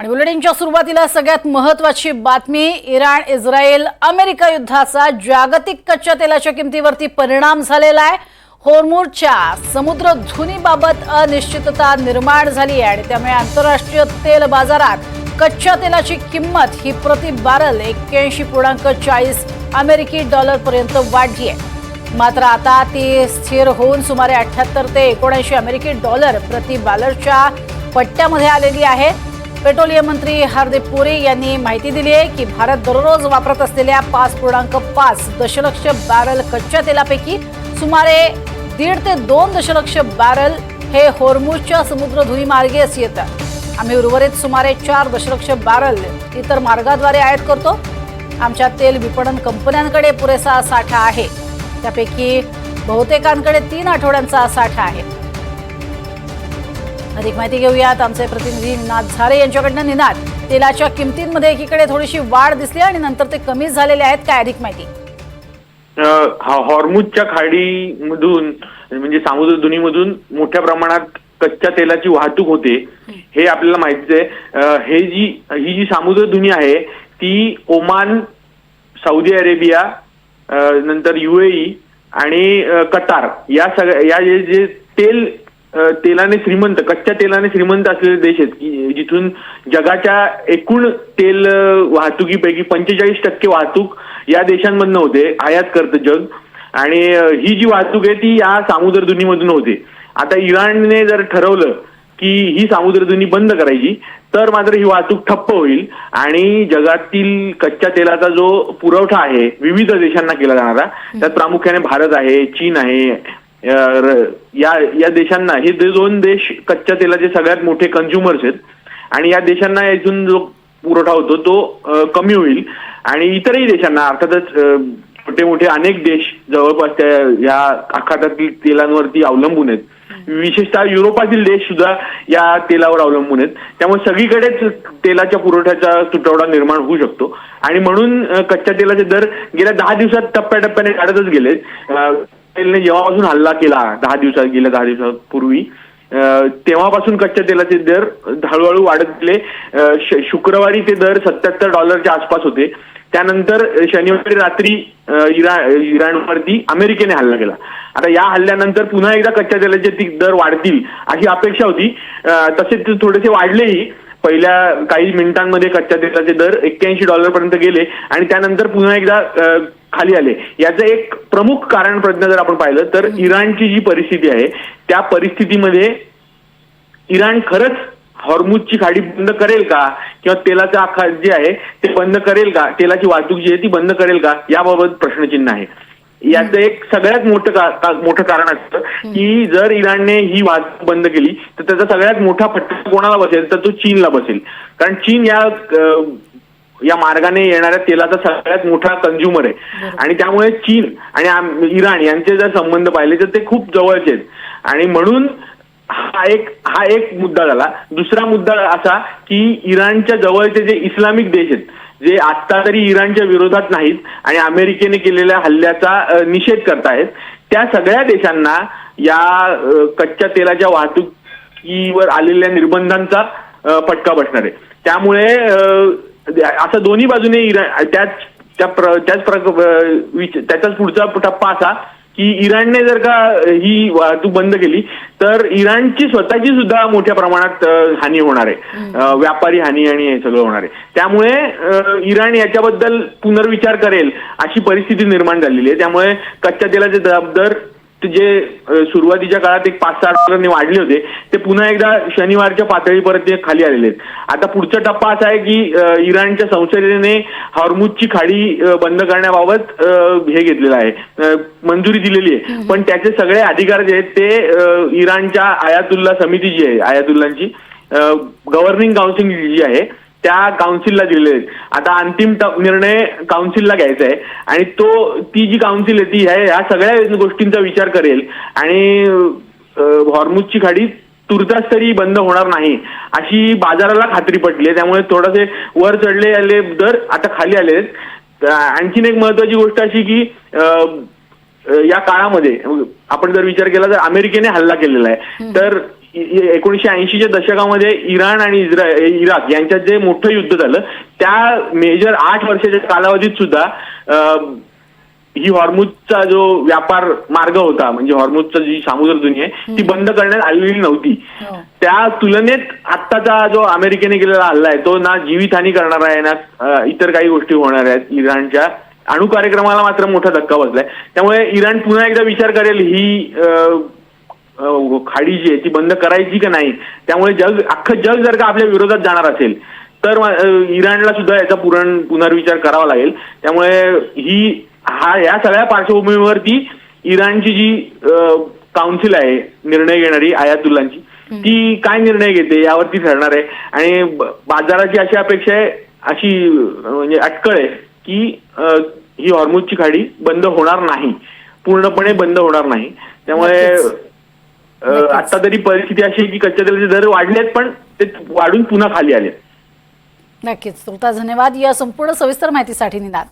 आणि बुलेटिनच्या सुरुवातीला सगळ्यात महत्वाची बातमी इराण इस्रायल अमेरिका युद्धाचा जागतिक कच्च्या तेलाच्या किमतीवरती परिणाम झालेला आहे. होरमूरच्या समुद्र धुनीबाबत अनिश्चितता निर्माण झाली आहे आणि त्यामुळे आंतरराष्ट्रीय तेल बाजारात कच्च्या तेलाची किंमत ही प्रति बॅरल एक्क्याऐंशी पूर्णांक चाळीस अमेरिकी डॉलर पर्यंत वाढली आहे. मात्र आता ती स्थिर होऊन सुमारे अठ्याहत्तर ते एकोणऐंशी अमेरिकी डॉलर प्रति बॅलरच्या पट्ट्यामध्ये आलेली आहे. पेट्रोलियम मंत्री हरदीप पुरी यांनी माहिती दिली आहे की भारत दररोज वापरत असलेल्या पाच पूर्णांक पाच दशलक्ष बॅरल कच्च्या तेलापैकी सुमारे दीड ते दोन दशलक्ष बॅरल हे होर्मुजच्या समुद्रधुनी मार्गेच येतं आम्ही उर्वरित सुमारे चार दशलक्ष बॅरल इतर मार्गाद्वारे आयात करतो. आमच्या तेल विपणन कंपन्यांकडे पुरेसा साठा आहे. त्यापैकी बहुतेकांकडे तीन आठवड्यांचा साठा आहे. अधिक माहिती घेऊयात. आमचे प्रतिनिधी निनाद झारे यांच्याकडनं. निनाद तेलाच्या किमतींमध्ये एकीकडे थोडीशी वाढ दिसली आणि नंतर ते कमी झालेले आहेत. काय अधिक माहिती? हॉर्मूजच्या खाडी हॉर्मुजच्या खाडीमधून म्हणजे सामुद्र धुनीमधून मोठ्या प्रमाणात कच्च्या तेलाची वाहतूक होते. हे आपल्याला माहितीच आहे. हे जी ही जी समुद्रधुनी आहे ती ओमान सौदी अरेबिया नंतर युएई आणि कतार या सगळ्या या जे जे तेल तेलाने श्रीमंत कच्च्या तेलाने श्रीमंत असलेले देश आहेत. की जिथून जगाच्या एकूण तेल वाहतुकीपैकी पंचेचाळीस टक्के वाहतूक या देशांमधनं होते आयात करतं जग. आणि ही जी वाहतूक आहे ती या सामुद्रधुनीमधून होते. आता इराणने जर ठरवलं की ही सामुद्रधुनी बंद करायची तर मात्र ही वाहतूक ठप्प होईल. आणि जगातील कच्च्या तेलाचा जो पुरवठा आहे विविध देशांना केला जाणारा त्यात प्रामुख्याने भारत आहे चीन आहे या या देशांना हे दोन देश कच्च्या तेलाचे सगळ्यात मोठे कन्झ्युमर्स आहेत आणि या देशांना इथून जो पुरवठा होतो तो कमी होईल. आणि इतरही देशांना अर्थातच छोटे मोठे अनेक देश जवळपास त्या या आखातातील तेलांवरती अवलंबून आहेत. विशेषतः युरोपातील देश सुद्धा या तेलावर अवलंबून आहेत. त्यामुळे सगळीकडेच तेलाच्या पुरवठ्याचा तुटवडा निर्माण होऊ शकतो. आणि म्हणून कच्च्या तेलाचे दर गेल्या दहा दिवसात टप्प्याटप्प्याने वाढतच गेले. तेलने जेव्हापासून हल्ला केला दहा दिवसात गेल्या दहा दिवसापूर्वी तेव्हापासून कच्च्या तेलाचे दर हळूहळू वाढत गेले. शुक्रवारी ते दर सत्याहत्तर डॉलरच्या आसपास होते. त्यानंतर शनिवारी रात्री इरा इराणवरती अमेरिकेने हल्ला केला. आता या हल्ल्यानंतर पुन्हा एकदा कच्च्या तेलाचे ती दर वाढतील अशी अपेक्षा होती. तसेच तसे ते थोडेसे वाढलेही. पहिल्या काही मिनिटांमध्ये कच्च्या तेलाचे दर एक्क्याऐंशी डॉलर पर्यंत गेले आणि त्यानंतर पुन्हा एकदा खाली आले. याचं एक प्रमुख कारण प्रज्ञा जर आपण पाहिलं तर इराणची जी परिस्थिती आहे त्या परिस्थितीमध्ये इराण खरंच हॉर्मुजची खाडी बंद करेल का? किंवा तेलाचा आखात जे आहे ते बंद करेल का? तेलाची वाहतूक जी आहे ती बंद करेल का? याबाबत प्रश्नचिन्ह आहे. याचं एक सगळ्यात मोठं का- मोठं कारण असतं की जर इराणने ही वाहतूक बंद केली तर त्याचा सगळ्यात मोठा फटका कोणाला बसेल? तर तो चीनला बसेल. कारण चीन या या मार्गाने येणाऱ्या तेलाचा सगळ्यात मोठा कंझ्युमर आहे. आणि त्यामुळे चीन आणि इराण यांचे जर संबंध पाहिले तर ते खूप जवळचे आहेत. आणि म्हणून हा एक हा एक मुद्दा झाला. दुसरा मुद्दा असा की इराणच्या जवळचे जे इस्लामिक देश आहेत जे आता तरी इराणच्या विरोधात नाहीत आणि अमेरिकेने केलेल्या हल्ल्याचा निषेध करतायत त्या सगळ्या देशांना या कच्च्या तेलाच्या वाहतुकीवर आलेल्या निर्बंधांचा फटका बसणार आहे. त्यामुळे असं दोन्ही बाजूने इराण त्याच त्या त्याच प्रक- त्याचाच पुढचा टप्पा असा की इराणने जर का ही वाहतूक बंद केली तर इराणची स्वतःची सुद्धा मोठ्या प्रमाणात हानी होणार आहे. व्यापारी हानी आणि हे सगळं होणार आहे. त्यामुळे इराण याच्याबद्दल पुनर्विचार करेल अशी परिस्थिती निर्माण झालेली आहे. त्यामुळे कच्च्या तेलाचे दर जे सुरुवातीच्या काळात एक पाच सहा डॉलरने वाढले होते ते पुन्हा एकदा शनिवारच्या पातळीपर्यंत ते खाली आलेले आहेत. आता पुढचा टप्पा असा आहे की इराणच्या संसदेने हॉर्मुजची खाडी बंद करण्याबाबत हे घेतलेलं आहे. मंजुरी दिलेली आहे. पण त्याचे सगळे अधिकार जे आहेत ते इराणच्या आयातुल्ला समिती जी आहे आयातुल्लांची गव्हर्निंग काउन्सिल जी आहे त्या काउन्सिलला दिलेले आहेत. आता अंतिम निर्णय काउन्सिलला घ्यायचा आहे. आणि तो ती जी काउन्सिल आहे ती ह्या ह्या सगळ्या गोष्टींचा विचार करेल. आणि हॉर्मुजची खाडी तुर्तास तरी बंद होणार नाही अशी बाजाराला खात्री पटली त्यामुळे थोडेसे वर चढले आले दर आता खाली आले आणखीन एक महत्वाची गोष्ट अशी की या काळामध्ये आपण जर विचार केला तर अमेरिकेने हल्ला केलेला आहे. तर एकोणीशे ऐंशीच्या दशकामध्ये इराण आणि इस्रायल इराक यांच्यात जे मोठं युद्ध झालं त्या मेजर आठ वर्षाच्या कालावधीत सुद्धा ही हॉर्मुजचा जो व्यापार मार्ग होता म्हणजे हॉर्मुजचा जी सामुद्रधुनी आहे ती बंद करण्यात आलेली नव्हती. हो. त्या तुलनेत आत्ताचा जो अमेरिकेने केलेला हल्ला आहे तो ना जीवितहानी करणार आहे ना इतर काही गोष्टी होणार आहेत इराणच्या अणु कार्यक्रमाला मात्र मोठा धक्का बसलाय. त्यामुळे इराण पुन्हा एकदा विचार करेल ही खाडी जी आहे ती बंद करायची का नाही त्यामुळे जग अख्खं जग जर का आपल्या विरोधात जाणार असेल तर इराणला सुद्धा याचा पुरण पुनर्विचार करावा लागेल. त्यामुळे ही हा या सगळ्या पार्श्वभूमीवरती इराणची जी काउन्सिल आहे निर्णय घेणारी आयातुल्लांची ती काय निर्णय घेते यावरती ठरणार आहे. आणि बाजाराची अशी अपेक्षा आहे अशी म्हणजे अटकळ आहे की ही हॉर्मुजची खाडी बंद होणार नाही. पूर्णपणे बंद होणार नाही. त्यामुळे आता तरी परिस्थिती अशी आहे की कच्च्या तेलाचे दर वाढलेत पण ते वाढून पुन्हा खाली आले नक्कीच. तुमचा धन्यवाद. या संपूर्ण सविस्तर माहितीसाठी निनाद